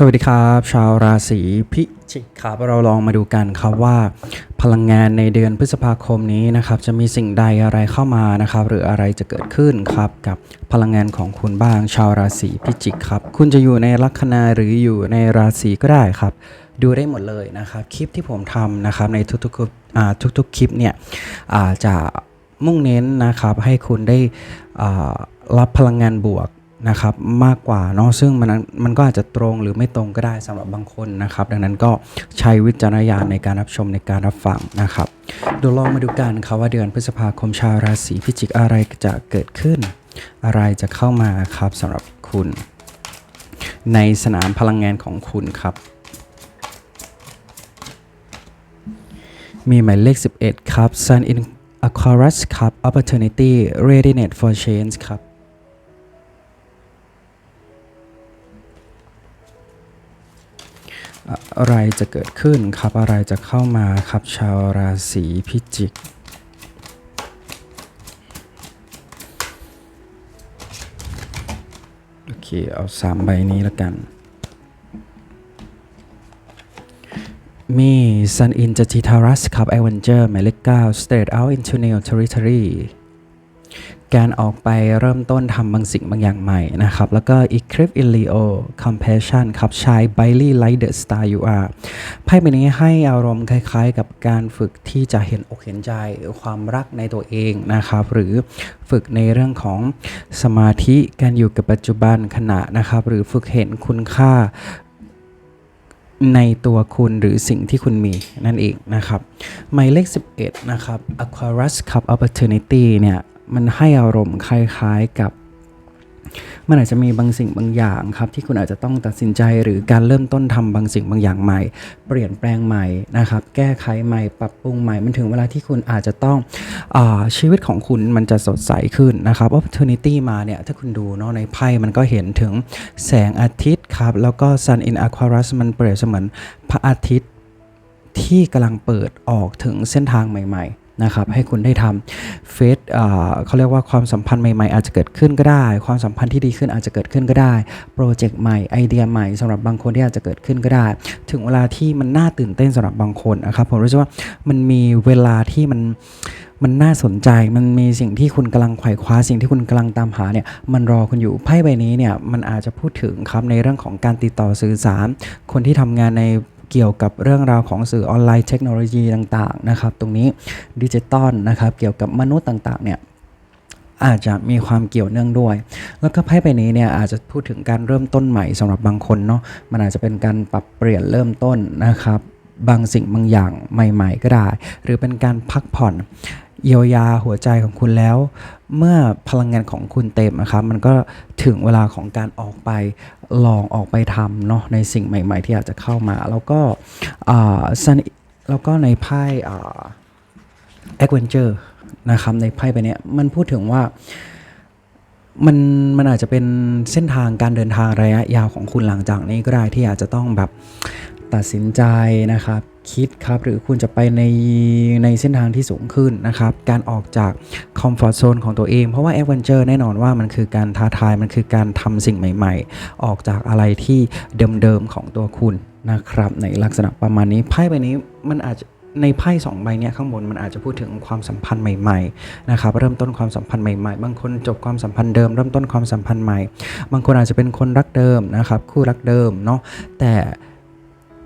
สวัสดีครับ ชาวราศีพิจิกครับเราลองมาดูกันครับว่า พลังงานในเดือนพฤษภาคมนี้นะครับจะมีสิ่งใดอะไรเข้ามานะครับ หรืออะไรจะเกิดขึ้นครับกับพลังงานของคุณบ้าง ชาวราศีพิจิกครับ คุณจะอยู่ในลัคนาหรืออยู่ในราศีก็ได้ครับ ดูได้หมดเลยนะครับ คลิปที่ผมทำนะครับในทุกๆคลิปอ่าทุกๆคลิปเนี่ยจะมุ่งเน้นนะครับให้คุณได้รับพลังงานบวก นะครับมากกว่าเนาะซึ่งมันมันก็อาจจะตรงหรือไม่ตรงก็ได้สำหรับบางคนนะครับ ดังนั้นก็ใช้วิจารณญาณในการรับชมในการรับฟังนะครับเดี๋ยวลองมาดูกันครับว่าเดือนพฤษภาคมชาวราศีพิจิกอะไรจะเกิดขึ้น อะไรจะเข้ามาครับสำหรับคุณ ในสนามพลังงานของคุณครับ มีหมายเลข 11 ครับ Sun in Aquarius ครับ Opportunity Readiness for Change ครับ อะไรจะเกิดขึ้นครับอะไรจะเข้ามาครับชาวราศีพิจิกโอเคเอาสามใบนี้แล้วกัน มี Sun in j a t i t a r u s ครับ Avenger หมายเลข9 Straight out into new territory การออกไปเริ่มต้นทำบางสิ่งบางอย่างใหม่นะครับ แล้วก็ Eclipse in Leo Compassion ครับใช้ Bailey Light the Star You Are ไพ่ใบนี้ให้อารมณ์คล้ายๆ กับการฝึกที่จะเห็นอกเห็นใจความรักในตัวเองนะครับ หรือฝึกในเรื่องของสมาธิการอยู่กับปัจจุบันขณะนะครับ หรือฝึกเห็นคุณค่าในตัวคุณหรือสิ่งที่คุณมีนั่นเองนะครับหมายเลข 11 นะครับ Aquarius Cup Opportunity เนี่ย มันให้อารมณ์คล้ายๆกับ มันอาจจะมีบางสิ่งบางอย่างครับที่คุณอาจจะต้องตัดสินใจหรือการเริ่มต้นทำบางสิ่งบางอย่างใหม่ เปลี่ยนแปลงใหม่นะครับ แก้ไขใหม่ปรับปรุงใหม่มันถึงเวลาที่คุณอาจจะต้องอชีวิตของคุณมันจะสดใสขึ้นนะครับ opportunity มาเนี่ยถ้าคุณดูเนาะในไพ่มันก็เห็นถึงแสงอาทิตย์ครับแล้วก็ sun in Aquarius มันเปรียบเสมือนพระอาทิตย์ที่กำลังเปิดออกถึงเส้นทางใหม่ ๆ นะครับให้คุณได้ทำเฟสเขาเรียกว่าความสัมพันธ์ใหม่ๆ อาจจะเกิดขึ้นก็ได้ ความสัมพันธ์ที่ดีขึ้นอาจจะเกิดขึ้นก็ได้โปรเจกต์ใหม่ไอเดียใหม่สำหรับบางคนที่อาจจะเกิดขึ้นก็ได้ ถึงเวลาที่มันน่าตื่นเต้นสำหรับบางคนนะครับผมรู้สึกว่ามันมีเวลาที่มันมันน่าสนใจ มันมีสิ่งที่คุณกำลังไขว่คว้า สิ่งที่คุณกำลังตามหาเนี่ย มันรอคุณอยู่ ไพ่ใบนี้เนี่ย มันอาจจะพูดถึงครับในเรื่องของการติดต่อสื่อสาร คนที่ทำงานใน เกี่ยวกับเรื่องราวของสื่อออนไลน์เทคโนโลยีต่างๆนะครับตรงนี้ดิจิตอลนะครับเกี่ยวกับมนุษย์ต่างๆเนี่ยอาจจะมีความเกี่ยวเนื่องด้วย แล้วก็ไพ่ใบนี้เนี่ยอาจจะพูดถึงการเริ่มต้นใหม่สำหรับบางคนเนาะมันอาจจะเป็นการปรับเปลี่ยนเริ่มต้นนะครับ บางสิ่งบางอย่างใหม่ ๆ ก็ได้ หรือเป็นการพักผ่อนเยียวยาหัวใจของคุณแล้ว เมื่อพลังงานของคุณเต็มนะครับ มันก็ถึงเวลาของการออกไปลองออกไปทำเนาะในสิ่งใหม่ ๆ ที่อาจจะเข้ามา แล้วก็อ่า Sun แล้วก็ในไพ่อ่า Adventure นะครับในไพ่ใบเนี้ยมันพูดถึงว่ามันมันอาจจะเป็นเส้นทางการเดินทางระยะยาวของคุณหลังจากนี้ก็ได้ที่อาจจะต้องแบบ ตัดสินใจนะครับคิดครับหรือคุณจะไปในในเส้นทางที่สูงขึ้นนะครับ การออกจากคอมฟอร์ z โซนของตัวเอง เพราะว่าแอดเวนเจอร์แน่นอนว่ามันคือการท้าทายมันคือการทำสิ่งใหม่ ๆ ออกจากอะไรที่เดิมๆของตัวคุณนะครับ ในลักษณะประมาณนี้ไพ่ใบนี้มันอาจจะในไพ่สองใบเนี้ยข้างบนมันอาจจะพูดถึงความสัมพันธ์ใหม่ๆนะครับเริ่มต้นความสัมพันธ์ใหม่ๆ บางคนจบความสัมพันธ์เดิมเริ่มต้นความสัมพันธ์ใหม่ บางคนอาจจะเป็นคนรักเดิมนะครับคู่รักเดิมเนาะแต่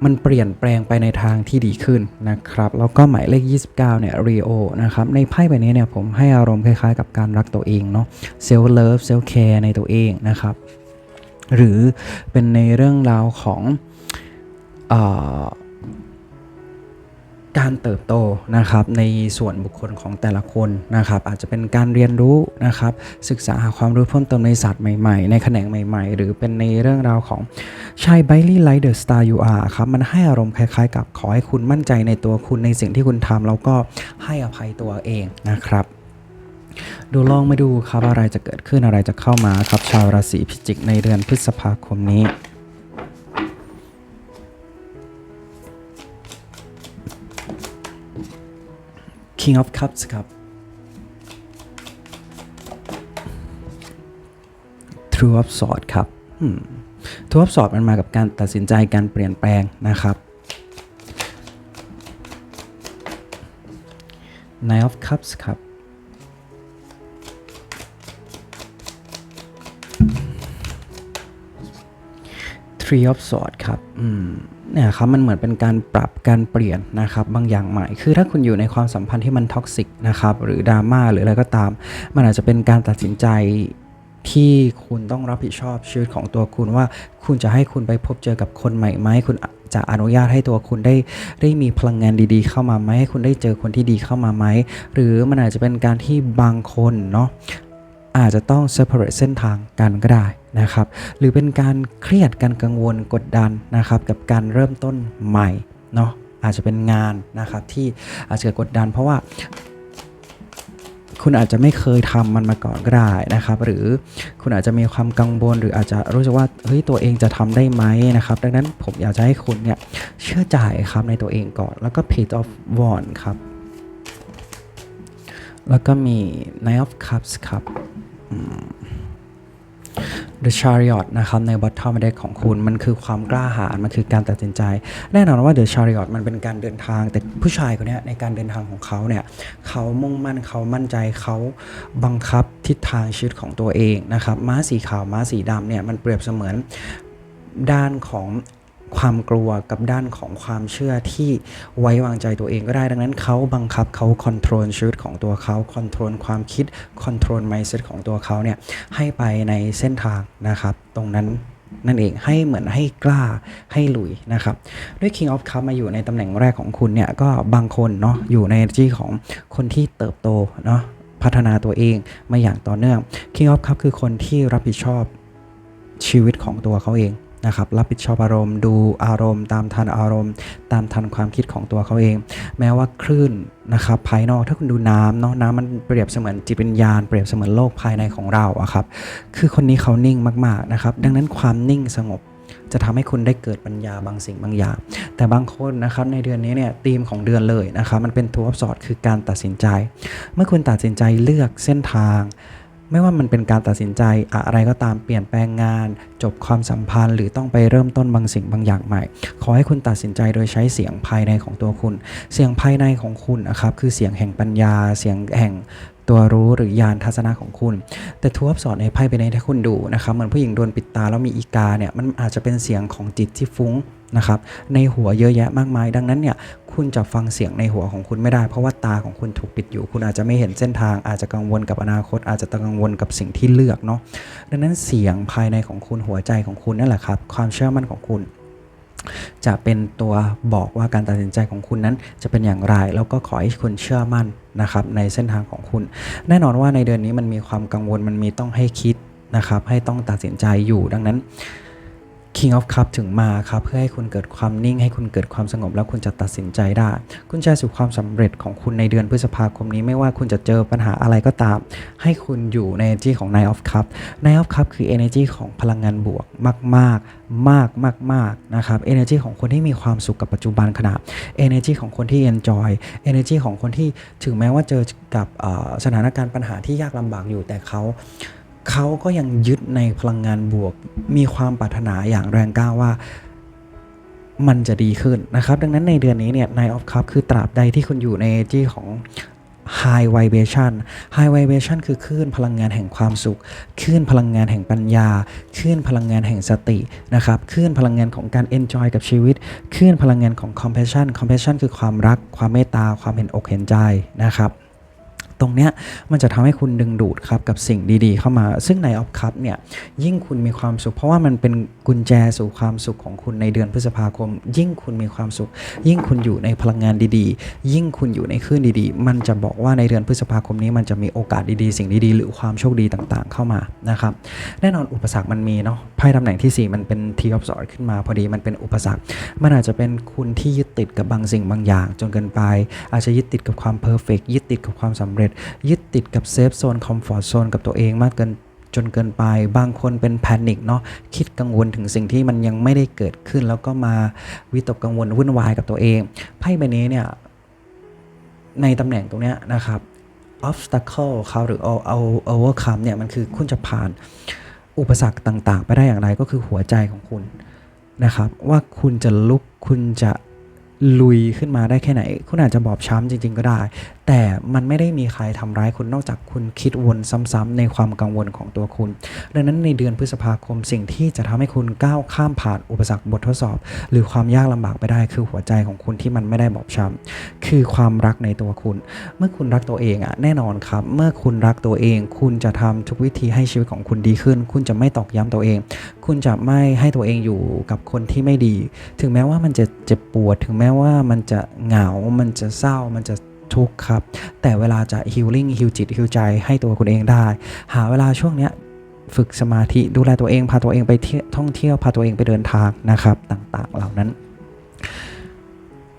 มันเปลี่ยนแปลงไปในทางที่ดีขึ้นนะครับ แล้วก็หมายเลข 29 เนี่ยรีโอนะครับ ในไพ่ใบนี้เนี่ยผมให้อารมณ์คล้ายๆ กับการรักตัวเองเนาะเซลล์เลิฟเซลล์แคร์ในตัวเองนะครับ หรือเป็นในเรื่องราวของอ การเติบโตนะครับในส่วนบุคคลของแต่ละคนนะครับ อาจจะเป็นการเรียนรู้นะครับ ศึกษาหาความรู้เพิ่มเติมในศาสตร์ใหม่ๆ ในแขนงใหม่ๆ หรือเป็นในเรื่องราวของชายไบลี่ไลท์เดอะสตาร์ยูอาร์ครับ มันให้อารมณ์คล้ายๆ กับขอให้คุณมั่นใจในตัวคุณในสิ่งที่คุณทำแล้วก็ให้อภัยตัวเองนะครับดูลองมาดูครับอะไรจะเกิดขึ้นอะไรจะเข้ามาครับชาวราศีพิจิกในเดือนพฤษภาคมนี้ King of Cups ครับ True of Swords ครับอืมทูอัพสอดมันมากับการตัดสินใจการเปลี่ยนแปลงนะครับ Nine of Cups ครับ Three of Swords ครับ อืม เนี่ยครับมันเหมือนเป็นการปรับการเปลี่ยนนะครับบางอย่างใหม่ คือถ้าคุณอยู่ในความสัมพันธ์ที่มันท็อกซิกนะครับหรือดราม่าหรืออะไรก็ตาม มันอาจจะเป็นการตัดสินใจที่คุณต้องรับผิดชอบชีวิตของตัวคุณว่า คุณจะให้คุณไปพบเจอกับคนใหม่ไหมคุณจะอนุญาตให้ตัวคุณได้ได้มีพลังงานดีๆ เข้ามาไหมให้คุณได้เจอคนที่ดีเข้ามาไหมหรือมันอาจจะเป็นการที่บางคนเนาะอาจจะต้อง separate เส้นทางกันก็ได้ นะครับ หรือเป็นการเครียดการกังวลกดดันนะครับ กับการเริ่มต้นใหม่เนาะอาจจะเป็นงานนะครับที่อาจจะกดดัน เพราะว่าคุณอาจจะไม่เคยทำมันมาก่อนก็ได้นะครับ หรือคุณอาจจะมีความกังวลหรืออาจจะรู้สึกว่าเฮ้ยตัวเองจะทำได้ไหมนะครับ ดังนั้นผมอยากจะให้คุณเนี่ยเชื่อใจครับในตัวเองก่อน แล้วก็ page of wand ครับ แล้วก็มี Knight of Cups ครับ The Chariot นะครับใน bottom deck ของคุณมันคือความกล้าหาญมันคือการตัดสินใจ แน่นอนว่า The Chariot มันเป็นการเดินทาง แต่ผู้ชายคนนี้ในการเดินทางของเขาเนี่ยเขามุ่งมั่นเขามั่นใจเขาบังคับทิศทางชีวิตของตัวเองนะครับม้าสีขาวม้าสีดำเนี่ยมันเปรียบเสมือนด้านของ ความกลัวกับด้านของความเชื่อที่ไว้วางใจตัวเองก็ได้ ดังนั้นเขาบังคับเขาคอนโทรลชีวิตของตัวเขาคอนโทรลความคิดคอนโทรล mindset ของตัวเขาเนี่ยให้ไปในเส้นทางนะครับ ตรงนั้นนั่นเองให้เหมือนให้กล้าให้ลุยนะครับ ด้วย King of Cup มาอยู่ในตำแหน่งแรกของคุณเนี่ย ก็บางคนเนาะอยู่ใน energy ของคนที่เติบโตเนาะพัฒนาตัวเองมาอย่างต่อเนื่อง King of Cup คือคนที่รับผิดชอบชีวิตของตัวเขาเอง นะครับรับผิดชอบอารมณ์ ดูอารมณ์ ตามทันอารมณ์ ตามทันความคิดของตัวเขาเอง แม้ว่าคลื่นนะครับภายนอกถ้าคุณดูน้ำเนาะน้ำมันเปรียบเสมือนจิตวิญญาณเปรียบเสมือนโลกภายในของเราอะครับคือคนนี้เขานิ่งมากๆนะครับดังนั้นความนิ่งสงบจะทำให้คุณได้เกิดปัญญาบางสิ่งบางอย่าง แต่บางคนนะครับในเดือนนี้เนี่ยธีมของเดือนเลยนะครับมันเป็นทัวร์สอดคือการตัดสินใจ เมื่อคุณตัดสินใจเลือกเส้นทาง ไม่ว่ามันเป็นการตัดสินใจอะไรก็ตามเปลี่ยนแปลงงาน จบความสัมพันธ์หรือต้องไปเริ่มต้นบางสิ่งบางอย่างใหม่ ขอให้คุณตัดสินใจโดยใช้เสียงภายในของตัวคุณ เสียงภายในของคุณนะครับคือเสียงแห่งปัญญา เสียงแห่ง ตัวรู้หรือยานทัศนะของคุณ แต่ทูบสอนในไพ่ไปในที่คุณดูนะครับเหมือนผู้หญิงโดนปิดตาแล้วมีอีกาเนี่ยมันอาจจะเป็นเสียงของจิตที่ฟุ้งนะครับในหัวเยอะแยะมากมาย ดังนั้นเนี่ยคุณจะฟังเสียงในหัวของคุณไม่ได้ เพราะว่าตาของคุณถูกปิดอยู่ คุณอาจจะไม่เห็นเส้นทางอาจจะกังวลกับอนาคต อาจจะกังวลกับสิ่งที่เลือกเนาะดังนั้นเสียงภายในของคุณหัวใจของคุณนั่นแหละครับ ความเชื่อมั่นของคุณจะเป็นตัวบอกว่าการตัดสินใจของคุณนั้นจะเป็นอย่างไร แล้วก็ขอให้คุณเชื่อมั่น นะครับในเส้นทางของคุณ แน่นอนว่าในเดือนนี้มันมีความกังวลมันมีต้องให้คิดนะครับให้ต้องตัดสินใจอยู่ดังนั้น King of Cup ถึงมาครับเพื่อให้คุณเกิดความนิ่ง ให้คุณเกิดความสงบแล้วคุณจะตัดสินใจได้กุญแจสู่ความสำเร็จของคุณในเดือนพฤษภาคมนี้ไม่ว่าคุณจะเจอปัญหาอะไรก็ตาม ให้คุณอยู่ใน energy ของ Nine of Cup Nine of Cup คือ energy ของพลังงานบวกมาก ๆ มากมากมากนะครับ energy ของคนที่มีความสุขกับปัจจุบันขณะ energy ของคนที่ enjoy energy ของคนที่ถึงแม้ว่าเจอกับสถานการณ์ปัญหาที่ยากลำบากอยู่แต่เขา เขาก็ยังยึดในพลังงานบวก มีความปรารถนาอย่างแรงกล้าว่ามันจะดีขึ้นนะครับ ดังนั้นในเดือนนี้เนี่ย Nine of Cup คือตราบใดที่คุณอยู่ในที่ของ High Vibration High Vibration คือคลื่นพลังงานแห่งความสุข คลื่นพลังงานแห่งปัญญา คลื่นพลังงานแห่งสตินะครับ คลื่นพลังงานของการ enjoy กับชีวิต คลื่นพลังงานของ compassion compassion คือความรัก ความเมตตา ความเห็นอกเห็นใจนะครับ ตรงเนี้ยมันจะทำให้คุณดึงดูดครับกับสิ่งดีๆ เข้ามา ซึ่งในออฟคัพเนี่ยยิ่งคุณมีความสุข เพราะว่ามันเป็นกุญแจสู่ความสุขของคุณในเดือนพฤษภาคม ยิ่งคุณมีความสุข ยิ่งคุณอยู่ในพลังงานดีๆ ยิ่งคุณอยู่ในคลื่นดีๆ มันจะบอกว่าในเดือนพฤษภาคมนี้มันจะมีโอกาสดีๆ สิ่งดีๆ หรือความโชคดีต่างๆ เข้ามานะครับแน่นอนอุปสรรคมันมีเนาะไพ่ตำแหน่งที่ 4 มันเป็นทีออฟสอดขึ้นมาพอดีมันเป็นอุปสรรค มันอาจจะเป็นคุณที่ยึดติดกับบางสิ่งบางอย่าง จนเกินไป อาจจะยึดติดกับความเพอร์เฟกยึดติดกับความสำเร็จยึดติดกับเซฟโซนคอมฟอร์ทโซนกับตัวเองมากเกินจนเกินไปบางคนเป็นแพนิคเนาะคิดกังวลถึงสิ่งที่มันยังไม่ได้เกิดขึ้น แล้วก็มาวิตกกังวลวุ่นวายกับตัวเองไพ่ใบนี้เนี่ยในตำแหน่งตรงเนี้ยนะครับ obstacle เขาหรือเอาเอา overcome เนี่ยมันคือคุณจะผ่านอุปสรรคต่าง ๆ ไปได้อย่างไรก็คือหัวใจของคุณนะครับ ว่าคุณจะลุกคุณจะลุยขึ้นมาได้แค่ไหน คุณอาจจะบอบช้ำจริง ๆ ก็ได้แต่มันไม่ได้มีใครทำร้ายคุณนอกจากคุณคิดวนซ้ำๆในความกังวลของตัวคุณ ดังนั้นในเดือนพฤษภาคมสิ่งที่จะทำให้คุณก้าวข้ามผ่านอุปสรรคบททดสอบ หรือความยากลำบากไปได้คือหัวใจของคุณที่มันไม่ได้บอบช้ำคือความรักในตัวคุณ เมื่อคุณรักตัวเองอะแน่นอนครับ เมื่อคุณรักตัวเอง คุณจะทำทุกวิธีให้ชีวิตของคุณดีขึ้น คุณจะไม่ตอกย้ำตัวเอง คุณจะไม่ให้ตัวเองอยู่กับคนที่ไม่ดี ถึงแม้ว่ามันจะเจ็บปวด ถึงแม้ว่ามันจะเหงา มันจะเศร้า มันจะ ทุกข์ครับ แต่เวลาจะฮิลลิ่งฮิลจิตฮิลใจให้ตัวคุณเองได้ หาเวลาช่วงเนี้ยฝึกสมาธิดูแลตัวเองพาตัวเองไปเที่ยวท่องเที่ยวพาตัวเองไปเดินทางนะครับ ต่างๆ เหล่านั้น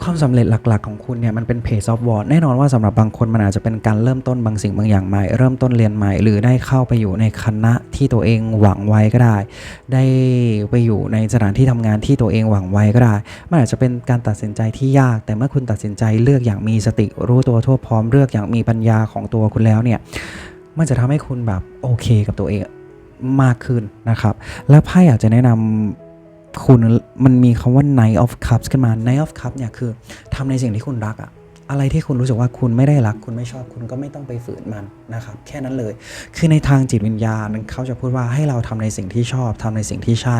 ความสำเร็จหลักๆของคุณเนี่ยมันเป็นเพจซอฟต์วอร์แน่นอนว่าสำหรับบางคนมันอาจจะเป็นการเริ่มต้นบางสิ่งบางอย่างใหม่ เริ่มต้นเรียนใหม่ หรือได้เข้าไปอยู่ในคณะที่ตัวเองหวังไว้ก็ได้ ได้ไปอยู่ในสถานที่ทำงานที่ตัวเองหวังไว้ก็ได้ มันอาจจะเป็นการตัดสินใจที่ยาก แต่เมื่อคุณตัดสินใจเลือกอย่างมีสติรู้ตัวทั่วพร้อมเลือกอย่างมีปัญญาของตัวคุณแล้วเนี่ยมันจะทำให้คุณแบบโอเคกับตัวเองมากขึ้นนะครับ และไพ่อยากจะแนะนำ คุณมันมีคำว่า night of Cups ขึ้นมา night of Cups เนี่ยคือทำในสิ่งที่คุณรักอะอะไรที่คุณรู้สึกว่าคุณไม่ได้รัก คุณไม่ชอบคุณก็ไม่ต้องไปฝืนมันนะครับ แค่นั้นเลย คือในทางจิตวิญญาณเขาจะพูดว่าให้เราทำในสิ่งที่ชอบทำในสิ่งที่ใช่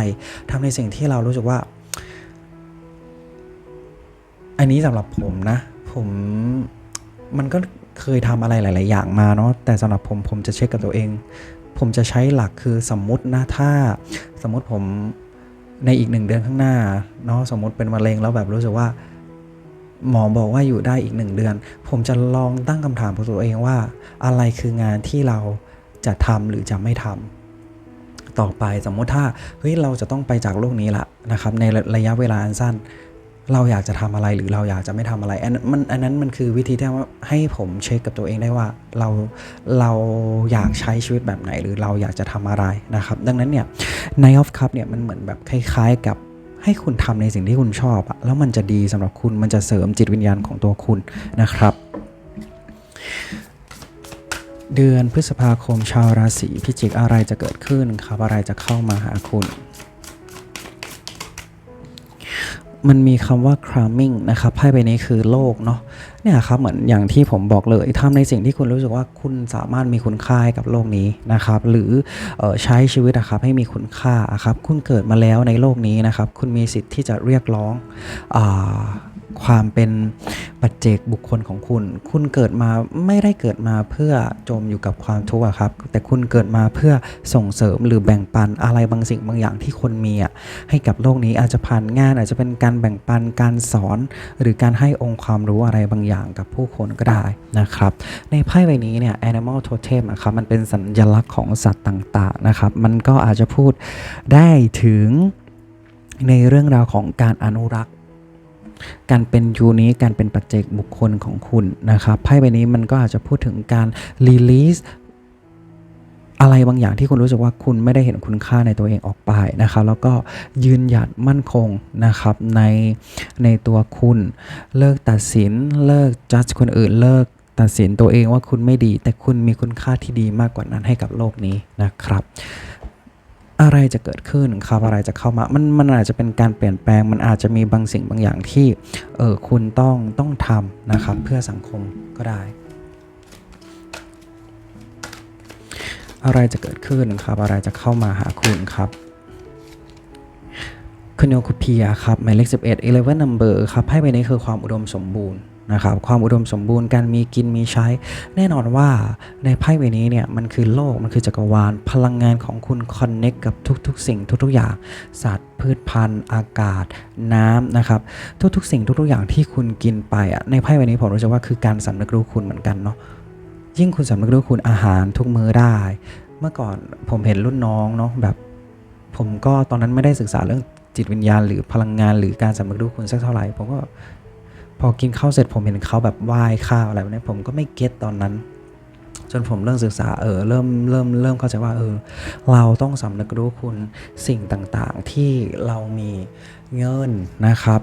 ทำในสิ่งที่เรารู้สึกว่า อันนี้สำหรับผมนะ ผมมันก็เคยทำอะไรหลาย ๆ อย่างมาเนาะแต่สำหรับผมผมจะเช็คกับตัวเอง ผมจะใช้หลักคือสมมุตินะถ้าสมมุติผม ในอีกหนึ่งเดือนข้างหน้าเนาะสมมติเป็นมะเร็งแล้วแบบรู้สึกว่า หมอบอกว่าอยู่ได้อีกหนึ่งเดือน ผมจะลองตั้งคำถามกับตัวเองว่า อะไรคืองานที่เราจะทำหรือจะไม่ทำต่อไปสมมติถ้าเฮ้ยเราจะต้องไปจากโลกนี้ละนะครับ ในระยะเวลาอันสั้น เราอยากจะทำอะไรหรือเราอยากจะไม่ทำอะไรอันมันอันนั้นมันคือวิธีที่ว่าให้ผมเช็คกับตัวเองได้ว่าเราเราอยากใช้ชีวิตแบบไหน หรือเราอยากจะทำอะไรนะครับ ดังนั้นเนี่ย Night of Cup เนี่ยมันเหมือนแบบคล้ายๆกับให้คุณทำในสิ่งที่คุณชอบอะแล้วมันจะดีสำหรับคุณมันจะเสริมจิตวิญญาณของตัวคุณนะครับ เดือนพฤษภาคมชาวราศีพิจิกอะไรจะเกิดขึ้นครับอะไรจะเข้ามาหาคุณ มันมีคำว่า cramming นะครับไพ่ใบนี้คือโลกเนาะเนี่ยครับเหมือนอย่างที่ผมบอกเลยทำในสิ่งที่คุณรู้สึกว่าคุณสามารถมีคุณค่ากับโลกนี้นะครับ หรือออใช้ชีวิตนะครับให้มีคุณค่าครับ คุณเกิดมาแล้วในโลกนี้นะครับ คุณมีสิทธิ์ที่จะเรียกร้องอา ความเป็นปัจเจกบุคคลของคุณ คุณเกิดมาไม่ได้เกิดมาเพื่อจมอยู่กับความทุกข์ครับ แต่คุณเกิดมาเพื่อส่งเสริมหรือแบ่งปันอะไรบางสิ่งบางอย่างที่คนมีอะให้กับโลกนี้อาจจะผ่านงาน อาจจะเป็นการแบ่งปันการสอน หรือการให้องค์ความรู้อะไรบางอย่างกับผู้คนก็ได้นะครับ ในไพ่ใบนี้เนี่ย animal totem อะครับมันเป็นสัญลักษณ์ของสัตว์ต่างๆนะครับ มันก็อาจจะพูดได้ถึงในเรื่องราวของการอนุรักษ์ การเป็นยูนิคการเป็นปัจเจกบุคคลของคุณนะครับไพ่ใบนี้มันก็อาจจะพูดถึงการ release อะไรบางอย่างที่คุณรู้สึกว่าคุณไม่ได้เห็นคุณค่าในตัวเองออกไปนะครับ แล้วก็ยืนหยัดมั่นคงนะครับในในตัวคุณ เลิกตัดสินเลิกจัดคนอื่นเลิกตัดสินตัวเองว่าคุณไม่ดี แต่คุณมีคุณค่าที่ดีมากกว่านั้นให้กับโลกนี้นะครับ อะไรจะเกิดขึ้นครับอะไรจะเข้ามามันมันอาจจะเป็นการเปลี่ยนแปลง มันอาจจะมีบางสิ่งบางอย่างที่เออคุณต้องต้องทำนะครับเพื่อสังคมก็ได้ อะไรจะเกิดขึ้นครับ อะไรจะเข้ามาหาคุณครับคุณโยคุเพียครับหมายเลข11 11 number ครับให้ไปนี้คือความอุดมสมบูรณ์ นะครับความอุดมสมบูรณ์การมีกินมีใช้ แน่นอนว่าในไพ่ใบนี้เนี่ยมันคือโลกมันคือจักรวาล พลังงานของคุณคอนเน็กกับทุกๆ สิ่งทุกๆอย่างสัตว์พืชพันธุ์ อากาศ น้ำนะครับทุกๆ สิ่งทุกๆอย่างที่คุณกินไปอะในไพ่ใบนี้ผมรู้สึกว่าคือการสำนึกรู้คุณเหมือนกันเนาะยิ่งคุณสำนึกรู้คุณอาหารทุกมื้อได้ เมื่อก่อนผมเห็นรุ่นน้องเนาะแบบ ผมก็ตอนนั้นไม่ได้ศึกษาเรื่องจิตวิญญาณ หรือพลังงานหรือการสำนึกรู้คุณสักเท่าไหร่ผมก็ อกินข้าวเสร็จผมเห็นเขาแบบไหว้ข้าวอะไรแบบนี้ผมก็ไม่เก็ตตอนนั้น จนผมเริ่มศึกษาเออเริ่มเริ่มเริ่มเข้าใจว่าเออเราต้องสำนึกรู้คุณสิ่งต่างๆที่เรามี เงินนะครับ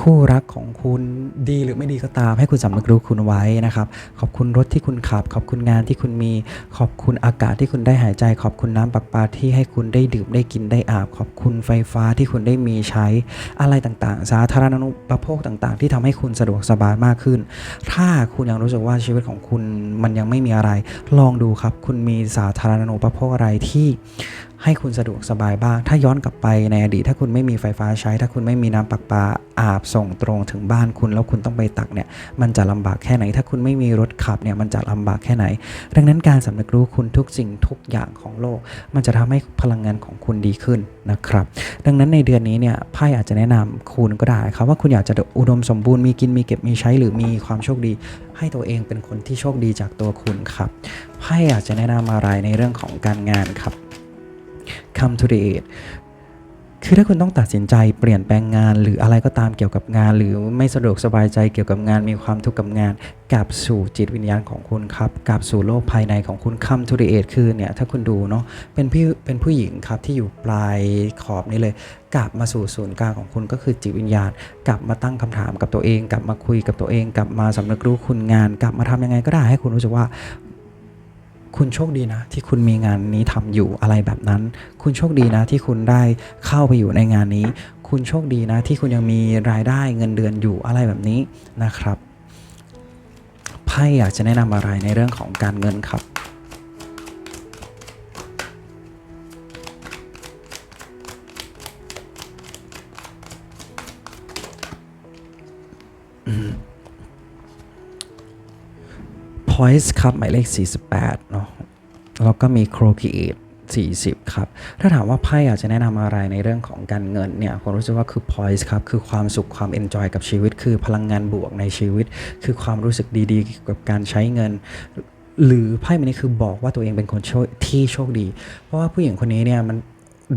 คู่รักของคุณดีหรือไม่ดีก็ตาม ให้คุณสำนึกรู้คุณไว้นะครับ ขอบคุณรถที่คุณขับ ขอบคุณงานที่คุณมี ขอบคุณอากาศที่คุณได้หายใจ ขอบคุณน้ำประปาที่ให้คุณได้ดื่มได้กินได้อาบ ขอบคุณไฟฟ้าที่คุณได้มีใช้อะไรต่างๆ สาธารณูปโภคต่างๆ ที่ทำให้คุณสะดวกสบายมากขึ้น ถ้าคุณยังรู้สึกว่าชีวิตของคุณมันยังไม่มีอะไร ลองดูครับ คุณมีสาธารณูปโภคอะไรที่ ให้คุณสะดวกสบายบ้าง ถ้าย้อนกลับไปในอดีตถ้าคุณไม่มีไฟฟ้าใช้ ถ้าคุณไม่มีน้ำประปาอาบส่งตรงถึงบ้านคุณแล้วคุณต้องไปตักเนี่ยมันจะลำบากแค่ไหน ถ้าคุณไม่มีรถขับเนี่ยมันจะลำบากแค่ไหน ดังนั้นการสำนึกรู้คุณทุกสิ่งทุกอย่างของโลก มันจะทำให้พลังงานของคุณดีขึ้นนะครับ ดังนั้นในเดือนนี้เนี่ยไพ่อาจจะแนะนำคุณก็ได้ครับว่าคุณอยากจะอุดมสมบูรณ์มีกินมีเก็บมีใช้หรือมีความโชคดี ให้ตัวเองเป็นคนที่โชคดีจากตัวคุณครับไพ่อาจจะแนะนำอะไรในเรื่องของการงานครับ come to the aid คือถ้าคุณต้องตัดสินใจเปลี่ยนแปลงงาน หรืออะไรก็ตามเกี่ยวกับงาน หรือไม่สะดวกสบายใจเกี่ยวกับงานมีความทุกข์กับงานกลับสู่จิตวิญญาณของคุณครับกลับสู่โลกภายในของคุณ come to the aid คือเนี่ยถ้าคุณดูเนาะเป็นพี่เป็นผู้หญิงครับที่อยู่ปลายขอบนี้เลย กลับมาสู่ศูนย์กลางของคุณก็คือจิตวิญญาณ กลับมาตั้งคำถามกับตัวเอง กลับมาคุยกับตัวเอง กลับมาสำนึกรู้คุณงาน กลับมาทำยังไงก็ได้ให้คุณรู้สึกว่า คุณโชคดีนะ ที่คุณมีงานนี้ทำอยู่อะไรแบบนั้น คุณโชคดีนะที่คุณได้เข้าไปอยู่ในงานนี้ คุณโชคดีนะที่คุณยังมีรายได้เงินเดือนอยู่อะไรแบบนี้นะครับไพ่อยากจะแนะนำอะไรในเรื่องของการเงินครับ Poise ครับหมายเลข 48เนาะแล้วก็มี Croquet 40 ครับ ถ้าถามว่าไพ่อยากจะแนะนำอะไรในเรื่องของการเงินเนี่ยผมรู้สึกว่าคือ Poise ครับ คือความสุขความ enjoy กับชีวิต คือพลังงานบวกในชีวิต คือความรู้สึกดีๆเกี่ยวกับการใช้เงินหรือไพ่ใบนี้คือบอกว่าตัวเองเป็นคนที่โชคดี เพราะว่าผู้หญิงคนนี้เนี่ยมัน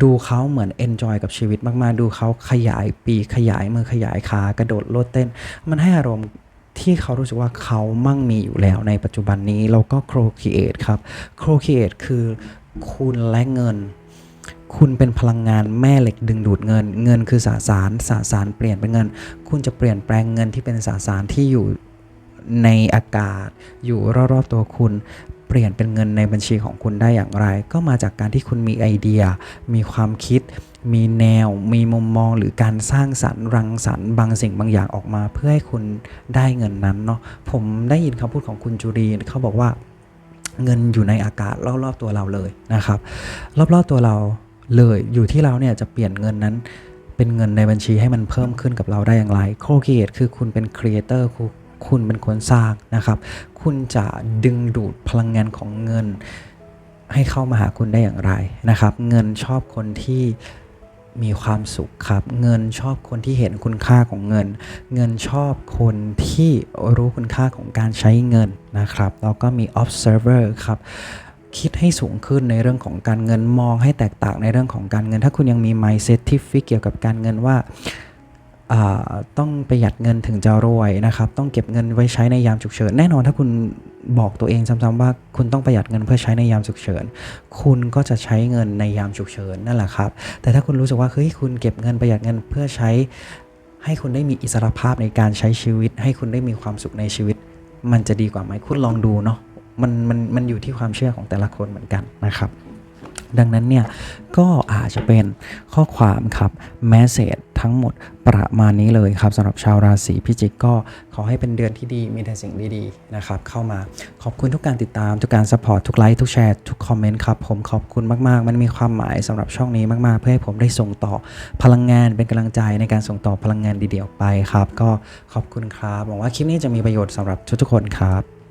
ดูเขาเหมือน enjoy กับชีวิตมาก ๆ ดูเขาขยายปีขยายมือขยายขากระโดดโลดเต้น มันให้อารมณ์ ที่เขารู้สึกว่าเขามั่งมีอยู่แล้วในปัจจุบันนี้เราก็ Procreate ครับ Procreate คือคุณและเงิน คุณเป็นพลังงานแม่เหล็กดึงดูดเงิน เงินคือสาสารสาสารเปลี่ยนเป็นเงิน คุณจะเปลี่ยนแปลงเงินที่เป็นสาสารที่อยู่ ในอากาศ อยู่รอบๆตัวคุณ เปลี่ยนเป็นเงินในบัญชีของคุณได้อย่างไร ก็มาจากการที่คุณมีไอเดีย มีความคิด มีแนว มีมุมมอง หรือการสร้างสรรค์รังสรรค์บางสิ่งบางอย่างออกมา เพื่อให้คุณได้เงินนั้นเนาะผมได้ยินคำพูดของคุณจุรีเขาบอกว่าเงินอยู่ในอากาศรอบๆตัวเราเลยนะครับ รอบๆตัวเราเลยอยู่ที่เราเนี่ยจะเปลี่ยนเงินนั้นเป็นเงินในบัญชีให้มันเพิ่มขึ้นกับเราได้อย่างไร โคเกตคือคุณเป็นครีเอเตอร์ คุณเป็นคนสร้างนะครับ คุณจะดึงดูดพลังงานของเงิน ให้เข้ามาหาคุณได้อย่างไรนะครับ เงินชอบคนที่มีความสุขครับ เงินชอบคนที่เห็นคุณค่าของเงิน เงินชอบคนที่รู้คุณค่าของการใช้เงินนะครับ แล้วก็มี observer ครับคิดให้สูงขึ้นในเรื่องของการเงินมองให้แตกต่างในเรื่องของการเงิน ถ้าคุณยังมี mindset ที่ฟิกเกี่ยวกับการเงินว่าอ่า ต้องประหยัดเงินถึงจะรวยนะครับ ต้องเก็บเงินไว้ใช้ในยามฉุกเฉิน แน่นอนถ้าคุณบอกตัวเองซ้ำๆว่าคุณต้องประหยัดเงินเพื่อใช้ในยามฉุกเฉิน คุณก็จะใช้เงินในยามฉุกเฉินนั่นแหละครับ แต่ถ้าคุณรู้สึกว่าเฮ้ยคุณเก็บเงินประหยัดเงินเพื่อใช้ ให้คุณได้มีอิสรภาพในการใช้ชีวิต ให้คุณได้มีความสุขในชีวิต มันจะดีกว่าไหมคุณลองดูเนาะมันมันมันอยู่ที่ความเชื่อของแต่ละคนเหมือนกันนะครับ ดังนั้นเนี่ยก็อาจจะเป็นข้อความครับแมสเซจทั้งหมดประมาณนี้เลยครับสำหรับชาวราศีพิจิกก็ขอให้เป็นเดือนที่ดีมีแต่สิ่งดีๆนะครับเข้ามาขอบคุณทุกการติดตาม ทุกการสปอร์ตทุกไลค์ทุกแชร์ทุกคอมเมนต์ครับผมขอบคุณมากๆ มันมีความหมายสำหรับช่องนี้มากๆ เพื่อให้ผมได้ส่งต่อพลังงานเป็นกำลังใจในการส่งต่อพลังงานดีๆออกไปครับ ก็ขอบคุณครับหวังว่าคลิปนี้จะมีประโยชน์สำหรับทุกๆคนครับ